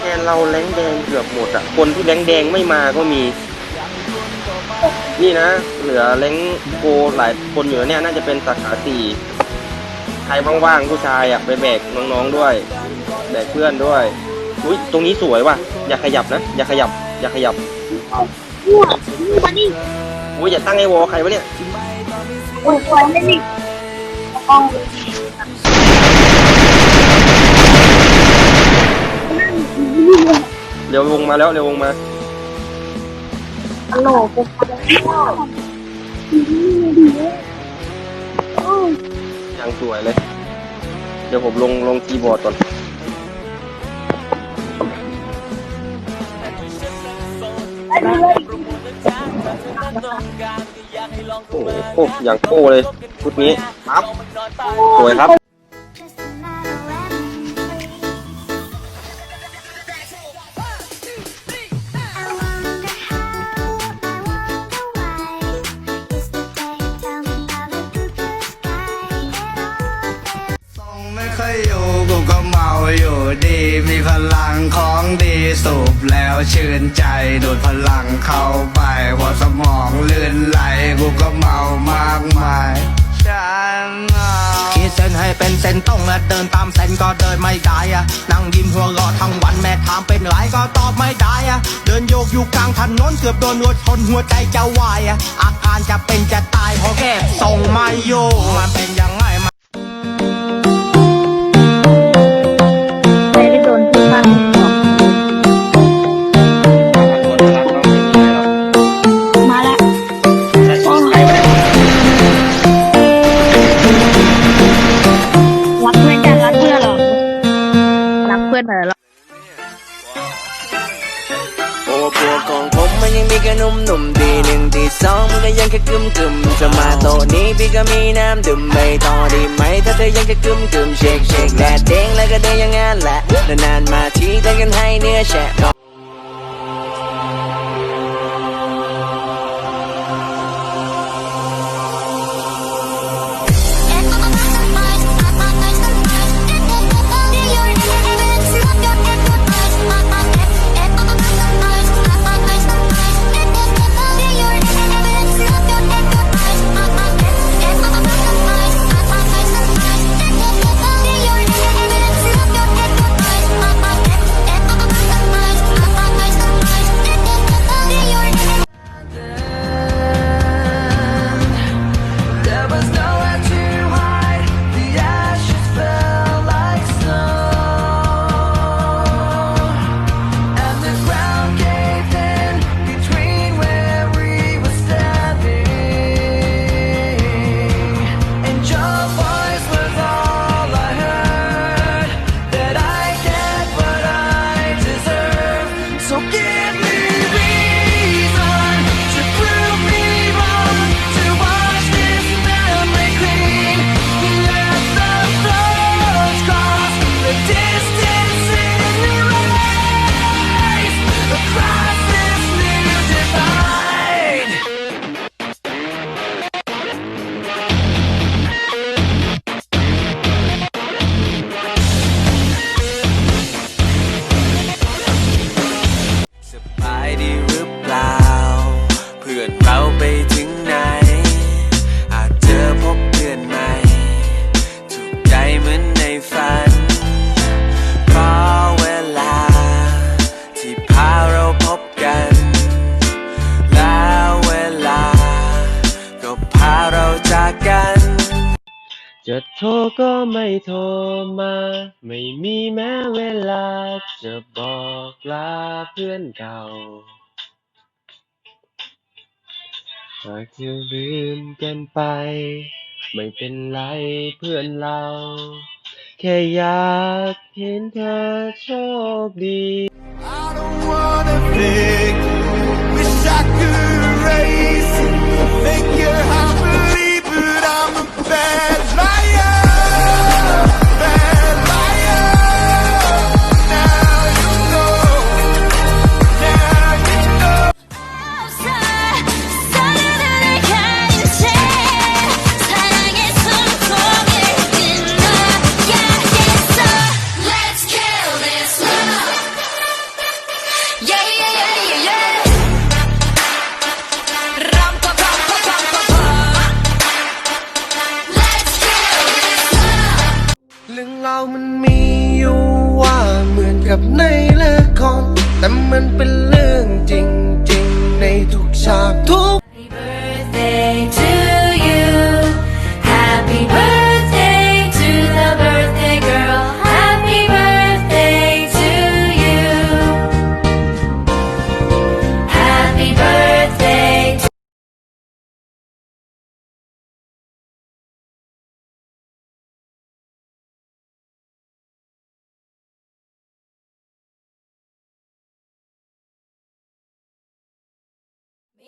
แกเราแรงแดงเกือบหมดอะคนที่แรงแดงไม่มาก็มี นี่นะ เหลือแรงโกหลายคนอยู่เนี่ยน่าจะเป็นสาขาสี่ใครว่างๆผู้ชายอะไปแบกน้องๆด้วย แบกเพื่อนด้วยอุ้ยตรงนี้สวยว่ะ อย่าขยับนะ อย่าขยับ อย่าขยับมั่วมั่วนี่อุ้ยอย่าตั้งไอ้วอใครวะเนี่ยโอ้ยควายไม่นี่กล้องนั่ง เลยเร็ววงมาแล้วเร็ววงมาตลกกูทำแล้วนี่ดีเลยโอ้ยอย่างสวยเลย เดี๋ยวผมลงลงคีย์บอร์ดก่อนโอ้โหอย่างโก้เลยชุดนี้ปั๊บสวยครับ อยอยู่กูก็เมาอยู่ดีมีพลังของดีสูบแล้วชื่นใจดูดพลังเข้าไปหัวสมองลื่นไหลกูก็เมามากมายฉันเมาขีดเส้นให้เป็นเส้นตรงและเดินตามเส้นก็เดินไม่ได้อะนั่งยิ้มหัวเราะทั้งวันแม่ถามเป็นไรก็ตอบไม่ได้อะเดินโยกอยู่กลางถนนเกือบโดนรถชนหัวใจจะวายอะอาการจะเป็นจะตายเพราะแค่ส่งไมาโยมันเป็นยัง โอ้พวกของผมมันยังมีแค่มหนุ่มดีหนึ่งดีสองมันก็ยังแค่กึมกึมจะมาโตนี้พี่ก็มีน้ำดื่มไม่ต่อดีไหม ถ้าเธอยังแค่กึมกึมเชกเชกและเด้งแล้วก็เด้งยังงั้นแหละนานๆมาทีเต้นกันให้เนื้อแฉะ จะโทรก็ไม่โทรมา ไม่มีแม้เวลา จะบอกลาเพื่อนเก่า หากจะลืมกันไป ไม่เป็นไรเพื่อนเรา แค่อยากเห็นเธอโชคดี I don't wanna fake Wish I could เรื่องเรามันมีอยู่ว่าเหมือนกับในละครแต่มันเป็นเรื่องจริง ๆ ในทุกฉากทุก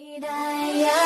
Hidayah.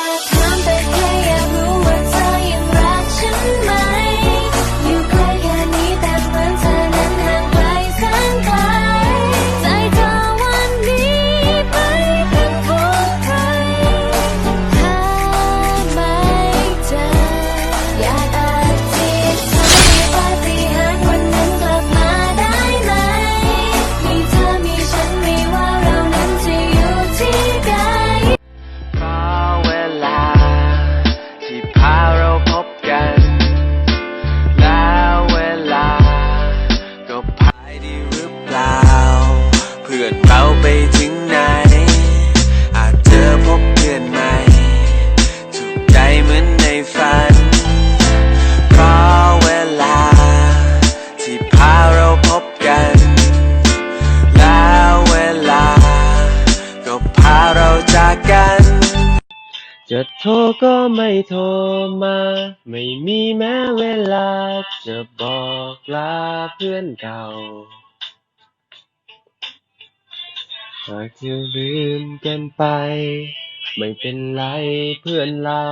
ก็ไม่โทรมา ไม่มีแม้เวลา จะบอกลาเพื่อนเก่า หากจะลืมกันไป ไม่เป็นไรเพื่อนเรา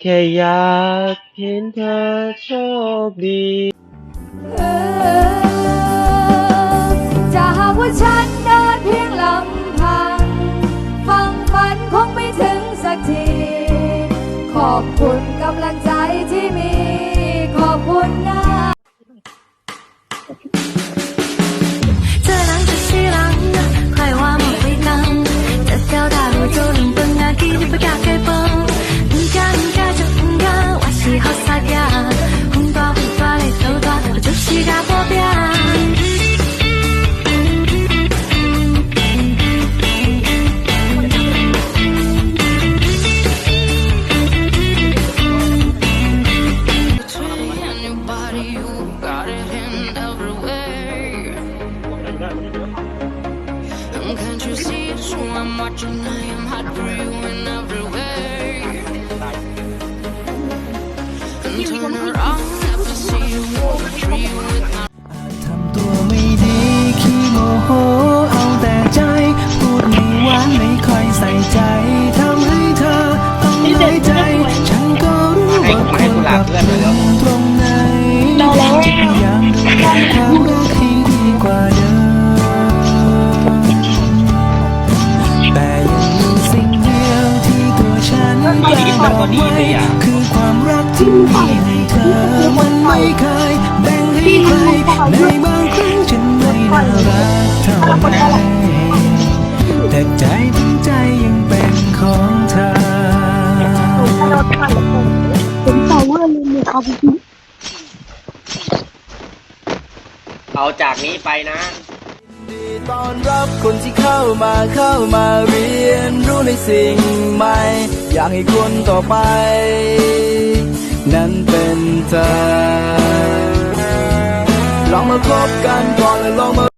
แค่อยากเห็นเธอโชคดี เขางครั้งฉันไม่หน้ารักเท่าไรแต่ใจทั้งใจยังเป็นของเธอเอาเอาจากนี้ไปนะตอนรับคนที่เข้ามาเข้ามาเรียนรู้ในสิ่งใหม่ อยากให้คนต่อไป นั้นเป็นเธอ มาพบกันก่อนเลยลองมา